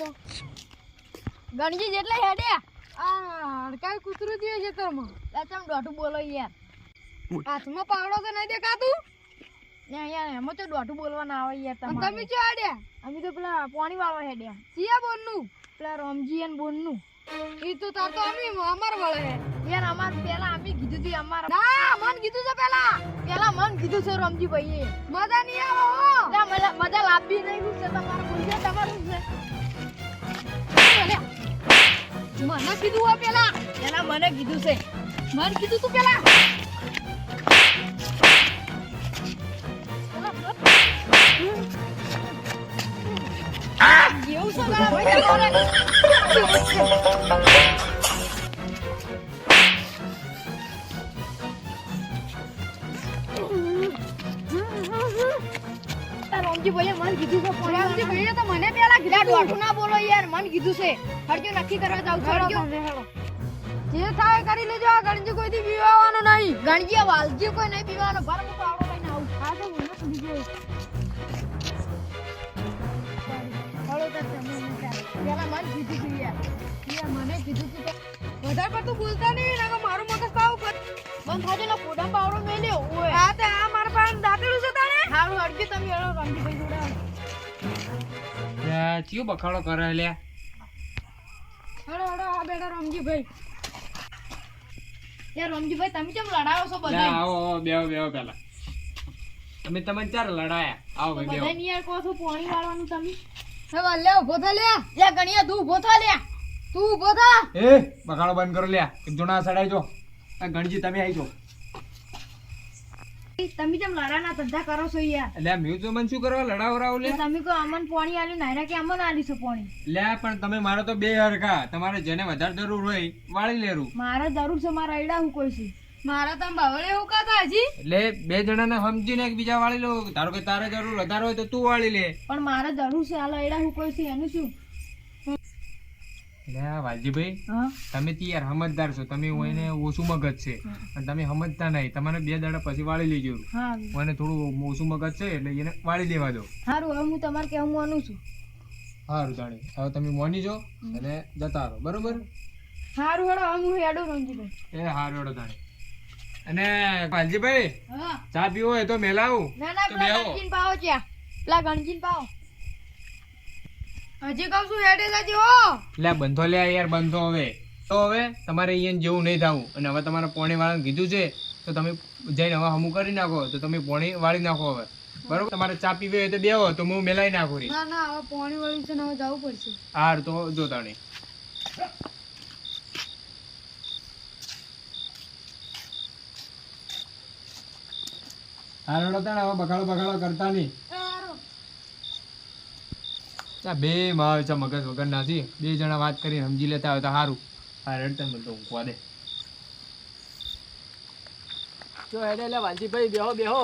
તો. ગણજી જેટલે હેડ્યા આ હડકાય કૂતરું જોઈએ છે તરમાં. લે ચમ દોઢું બોલો યાર. હાથમાં પાવડો તો નહીં દેખાતું? ને અહીંયા એમાં તો દોઢું બોલવા ના આવે યાર તમે તમે ચો હેડ્યા? અમે તો પેલા પાણી વાળવા હેડ્યા. સિયા બોનનું? પેલા રમજી અને બોનનું. એ તો તાર તો અમે અમાર વળે યાર અમાર પેલા અમે કીધું તું અમાર ના મન કીધું છે પેલા. પેલા મન કીધું છે રમજી ભાઈએ મજા નહીં આવે મજા લાભી નહીં છે તમારું બોલશે તમારું છે? મને કીધું હોય પેલા. પેલા મને કીધું છે. મને કીધું તું પેલા. એવું શું ભાઈ? રામજી ભાઈએ મને કીધું છે રામજી ભાઈએ તો મને પેલા કીધું દોઢું ના બોલો યાર મને કીધું છે. હરજો નક્કી કરવા જાવ છો હરજો જે થાય કરી લેજો આ ગણજી કોઈથી પીવાનો નહીં. ગણજી વાલજી કોઈ નહીં પીવાનો. ભર હું પાવડો લઈને આવું હા તો મને પડી ગયો. હળો તો તમે પેલા મને કીધું છે યાર. મને કીધું છે વધારે પડતું બોલતા નહીં લ્યા, ચિયો બખાડો કરે લ્યા હેડો હેડો આ બેટા રમજી ભાઈ યાર રમજી ભાઈ તમે કેમ લડાવો છો બધા આવો આવો બેહો બેહો પેલા. તમે તમને ચાર લડાયા? આવો ભાઈ બેહો. બધા યાર છો પાણી વાળવાનું તમે. હવે લે ઊભો થા લે. લે ગણિયા તું ઊભો થા લે. તું ઊભો થા. એ બખાડો બંધ કરો લ્યા એક જણા સડાઈ જો આ ગણજી તમે આવી જો તમે જેમ લડાના ધંધા કરો છો યાર. એટલે મેં તો મને શું કરવા લડાવરાવ લે? તમે કો અમન પાણી આલ્યું? નાયરા કે અમન આલી છો પાણી? લે પણ તમે મારો તો બે હરખા. તમારે જેને વધારે જરૂર હોય વાળી લેરું. મારે જરૂર છે મારા એડા હું કોઈ છે. મારા તમે બાવળે હું કાતા હજી? એટલે બે જણાને સમજીને એકબીજા વાળી લો. ધારો કે તારે જરૂર વધારે હોય તો તું વાળી લે. પણ મારે જરૂર છે હાલ અયડા હું કોઈ છે એનું શું? વાલજીભાઈ તમે તો યાર સમજદાર છો. તમે એને ઓછું મગજ છે. અને તમે સમજતા નહીં. તમારે બે દાડા પછી વાળી લેજો. મને થોડું ઓછું મગજ છે એટલે એને વાળી દેવા દો. સારું હવે હું તમારે કેવું માનું છું. સારું જાણી. હવે તમે મોની જો અને જતા રહો. બરોબર? સારું હેડો હવે હું હેડું રંજીભાઈ એ સારું હેડો જાણી. અને વાલજીભાઈ ચા પીવો હોય તો મેલાવું. ના ના પેલા ગણજીન પાવો ત્યાં પેલા ગણજીન પાવો. હજી કહું છું હેડે જાજી એટલે બંધો લે યાર બંધો હવે. તો હવે તમારે અહીંયા જેવું નહીં થવું. અને હવે તમારે પોણી વાળાને કીધું છે તો તમે જઈને હવે હમું કરી નાખો. તો તમે પોણી વાળી નાખો હવે. બરોબર? તમારે ચા પીવી હોય તો બેહો તો હું મેલાઈ નાખું રી. ના ના હવે પોણી વાળી છે ને હવે જવું પડશે. હાર તો જો તાણી હાર તાણે હવે બગાડો બગાડો કરતા નહીં. આ બે માં છે મગજ વગર નથી બે જણા વાત કરીને સમજી લેતા હોય તો સારું આ રડતા મને તો ઊંઘવા દે. જો હેડે એટલે વાલજીભાઈ બેહો બેહો.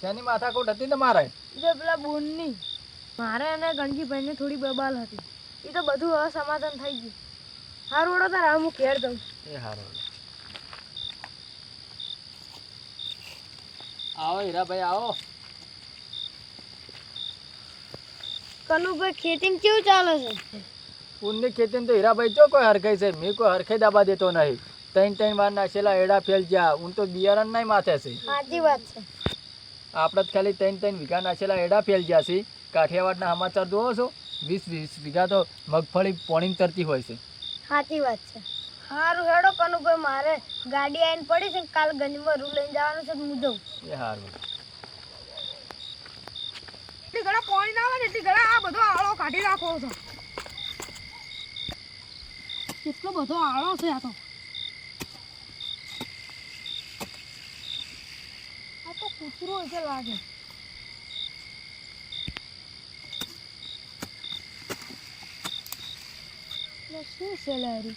શેની માથાકૂટ હતી ને મારે? જે પેલા બોનની. મારે અને ગણજીભાઈને થોડી બબાલ હતી. એ તો બધું અસમાધાન થઈ ગયું. હારું ઓડો તારા હું ઘેર દઉં એ હારો. આવો હીરાભાઈ આવો. કનુભાઈ ખેતીમાં કેવું ચાલે છે? પૂનની ખેતીમાં તો હીરાભાઈ જો કોઈ હરખાઈ છે મેં કોઈ હરખાઈ દાબા દેતો નહીં. ત્રણ ત્રણ વાર નાખેલા એડા ફેલ જ્યાં ઊન તો બિયારણ નહીં માથે છે. સાચી વાત છે. આપણે જ ખાલી ત્રણ ત્રણ વીઘા નાખેલા એડા ફેલ જ્યાં છે. કાઠિયાવાડના સમાચાર જોવો છો? વીસ વીસ વીઘા તો મગફળી પોણી તરતી હોય છે. સાચી વાત છે. હારું હેડો કનુભાઈ મારે ગાડી આવીને પડી છે કાલ ગંજમાં રૂ લઈને જવાનું છે તો હું જઉં. એ હારું. એટલી ઘણા પાણી ના આવે ને એટલી ઘણા આ બધો આળો કાઢી નાખો છો. કેટલો બધો આળો છે આ તો. આ તો કૂતરો છે લાગે. શું છે લારી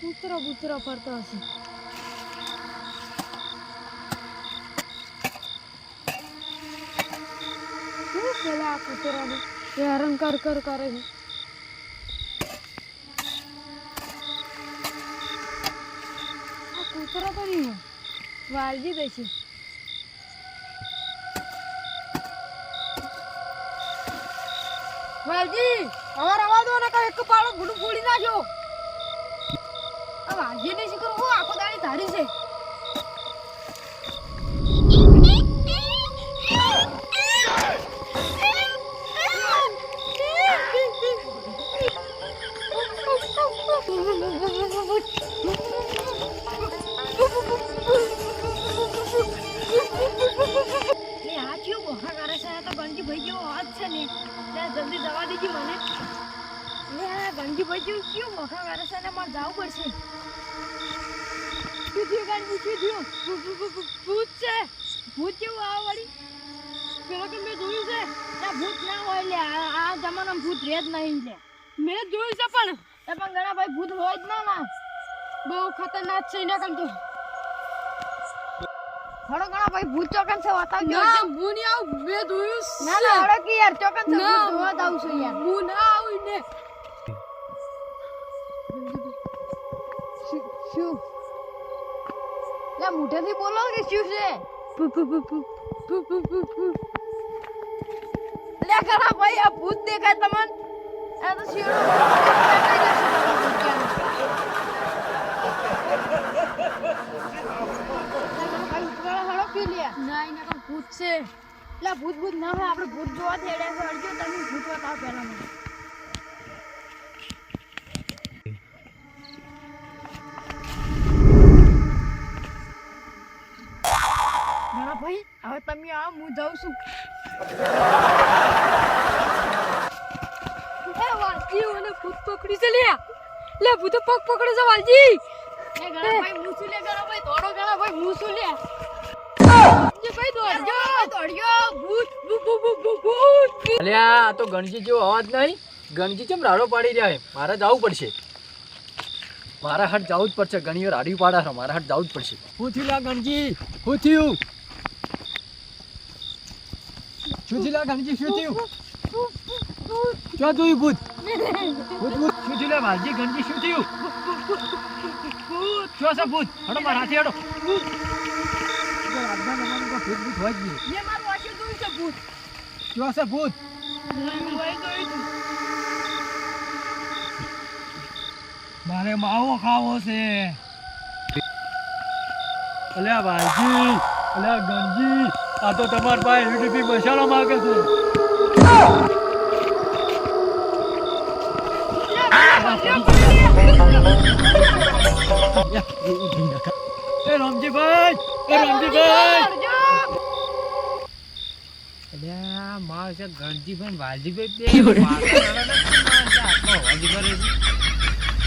કૂતરો બૂતરો ફરતો હશે. શું પેલા આ કૂતરાને એ હરણ કર કર કરે છે? આ કૂતરો તો નહીં વાળજી દે છે. વાલજી અવાર અવાજ ને એક પાડો ગુડ ફોડી નાખ્યો. આ વાઘીને શીખર, હું આખો દાડી તારી છે. જલ્દી જવા દીધી મને. ગંજી ભાઈ કેવું મોખા કરે છે ને, મારે જવું શું થયું ભૂત છે. ભૂત જેવું આ વળી? પેલો કે મેં જોયું છે? ના ભૂત ના હોય લે. આ જમાનામાં ભૂત રહે જ નહીં લે. મેં જોયું છે પણ એ પણ ઘણા ભાઈ ભૂત હોય જ ના ના. બહુ ખતરનાક છે એના કરતો હળો ઘણા ભાઈ ભૂત ચોકન છે બતાવજો ના હું નહીં આવું મેં જોયું ના ના હળો કે યાર ચોકન છે. ભૂત જોવા જ આવું છું યાર. હું ના આવું ને. શું? એટલે મોઢેથી બોલો કે શું છે લે કરા ભાઈ આ ભૂત દેખાય તમને? આ તો શેરો ભૂત છે. એટલે ભૂત ભૂત ના હોય આપણે ભૂત જોવા થેડ્યા છે. અડજો તમે ભૂત બતાવો પહેલાં મને હવે તમે આવો હું જાઉં છું. એ વાલજી મને ભૂત પકડી છે લે લે ભૂત પગ પકડે છે વાલજી. એ ગણા ભાઈ મૂસું લે ગણા ભાઈ દોડો ગણા ભાઈ મૂસું લે જે ભાઈ દોડજો. દોડ્યો ભૂત ભૂ ભૂ ભૂ ભૂ ભૂત. અલ્યા તો ગણજી જેવો અવાજ નહીં. ગણજી કેમ રાડો પાડી રહ્યા છે? મારે જવું પડશે. મારા હાથ જવું જ પડશે. ઘણી વાર રાડી પાડા મારા હાથ જવું જ પડશે. શું થયું ગણજી? હું થયું? શું થયું લા ગણજી શું થયું ક્યાં જોયું ભૂત. ભૂત ભૂત શું થયું લા વાલજી ગણજી શું થયું ભૂત. હડો મારા હાથે હડો ભૂત આજના જમાનામાં તો ભૂત ભૂત હોય જ નહીં. એ મારું વાંચ્યું જોયું છે ભૂત. શું છે ભૂત. ભાઈ જોયું છે મારે માવો ખાવો છે. અલ્યા ભાઈજી અલ્યા ગણજી. આ તો તમારા પાસે યુડીપી મસાલો માંગે છે. એ રામજીભાઈ એ રામજીભાઈ. માર છે ગણજીભાઈ વાલજીભાઈ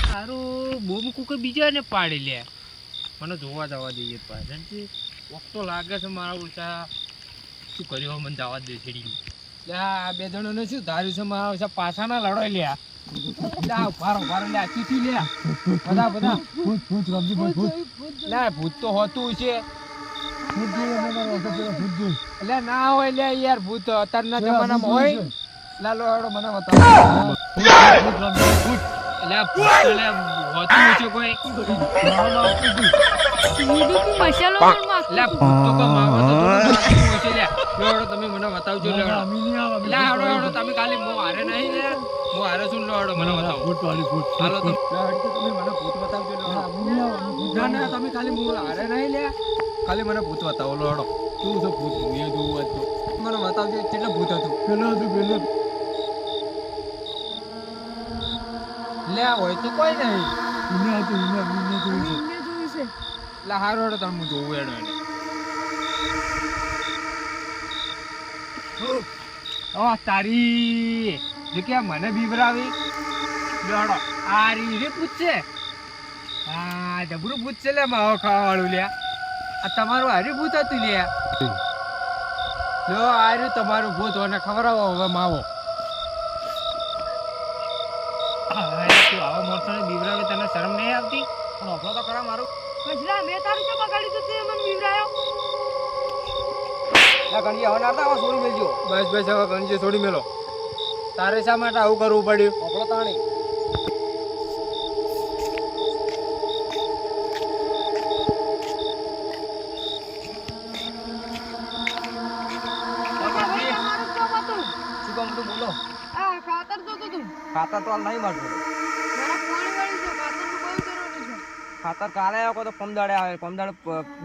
સારું બોમ કુકે બીજા ને પાડી લે. મને જોવા જવા દઈએ પાછળથી. વખતો લાગે છે મારા ઓછા શું કર્યું મને જવા દે છેડી આ બે જણોને શું ધાર્યું છે? મારા છે પાછાના લડાઈ લ્યા ભૂત હોતું છે. એટલે ના હોય છે લે લો હેડો તમે મને બતાવજો લોડો હેડો અમે નહીં લે હેડો હેડો તમે ખાલી મો હારે નહીં લે મો હારે શું લો હેડો મને બતાવો. ફૂટ વાળી ફૂટ હાલો તમે તમે મને ભૂત બતાવજો લોડો ના ના તમે ખાલી મો હારે નહીં લે. ખાલી મને ભૂત બતાવો લોડો તું તો છે ભૂત? મેં જોવું હોય તો. મને બતાવજો કેટલું ભૂત હતું. પેલો હતું પેલો લે હોય તો કોઈ નહીં. ઇન્યા હતું મેં જોયું છે. એટલે હારો હેડો તમે જોવું હેડો એને. ઓ, તારી. જો કે મને બીવરાવી દોડો આ રી પૂછશે આ જબરું પૂછશે લે માવો ખાવા વાળું લે. આ તમારું હારી ભૂત હતું લે. જો આર્યું તમારું ભૂત ખબર ખવડાવો હવે માવો. આવા મોરસાને બીવરાવે તને શરમ નહીં આવતી? પણ ઓફરો તો કરા મારું. પછલા મેં તારું તો બગાડ્યું તું મને બીવરાયો ના છોડી મેલજો. બસ બસ હવે ગણજી છોડી મેલો. તારે શા માટે આવું કરવું પડ્યું? આપણો તાણી. ખાતર તો નહીં મળતું. ખાતર કાલે આવ્યો તો પમદાડે આવે પમદાડે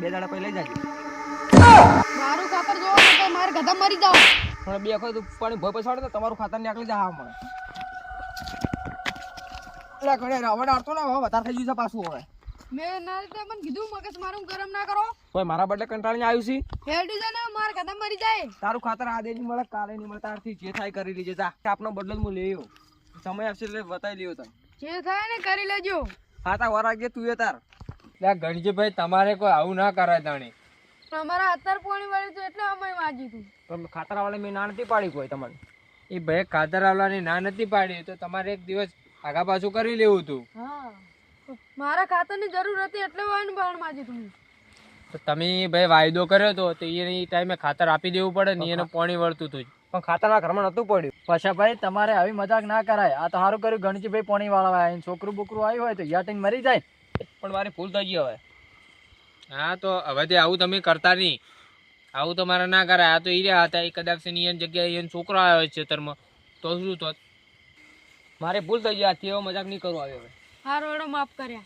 બે દાડે પછી લઈ જજો. તો મારે ગધા મરી જાવ પણ બે વખત પાણી ભોય પછાડે તો તમારું ખાતર નીકળી જાય હા એટલે ઘરે રાવણ આડતો ને હવે વધારે થઈ ગયું છે પાછું હવે. મેં ના રીતે મને કીધું મગજ મારું ગરમ ના કરો. કોઈ મારા બદલે કંટાળીને આવ્યું છે. હેડી છે ને મારા ગધા મરી જાય. તારું ખાતર આજે નહીં મળે કાલે નહીં મળે તારથી જે થાય કરી લેજે જા. આપનો બદલો હું આવ્યો સમય આવશે એટલે બતાવી લ્યો તને. જે થાય ને કરી લેજો. હા તા વરાગે તું એ તાર. ગણજીભાઈ તમારે કોઈ આવું ના કરાય તાણી. અમારા અત્યારે પાણી વાળી તો એટલે અમે વાંચ્યું તું પણ ખાતર વાળા મેં ના નથી પાડી કોઈ તમને. એ ભાઈ ખાતર આવવાની ના નથી પાડી તો તમારે એક દિવસ આગા પાછું કરી લેવું તું. હા. મારા ખાતરની જરૂર હતી એટલે વાણ બાણ માજી તું તો તમે ભાઈ વાયદો કર્યો તો તો એ ટાઈમે ખાતર આપી દેવું પડે ને એને પાણી વળતું હતું પણ ખાતરના ઘરમાં નતું પડ્યું. પછી ભાઈ તમારે આવી મજાક ના કરાય. આ તો સારું કર્યું ગણજીભાઈ પોણી વાળા આવ્યા છોકરું બોકરું આવ્યું હોય તો યાટીને મરી જાય. પણ મારી ભૂલ થઈ ગઈ હવે. હા, તો હવેથી આવું તમે કરતા નહીં. આવું તમારે ના કરાય. આ તો એ રહ્યા હતા એ કદાચ એની એની જગ્યાએ એનો છોકરો આવ્યો છે તરમાં તો શું, તો મારે ભૂલ થઈ ગઈ. આજથી એવો મજાક નહીં કરો આવ્યો હવે. હારો એડો માફ કર્યા.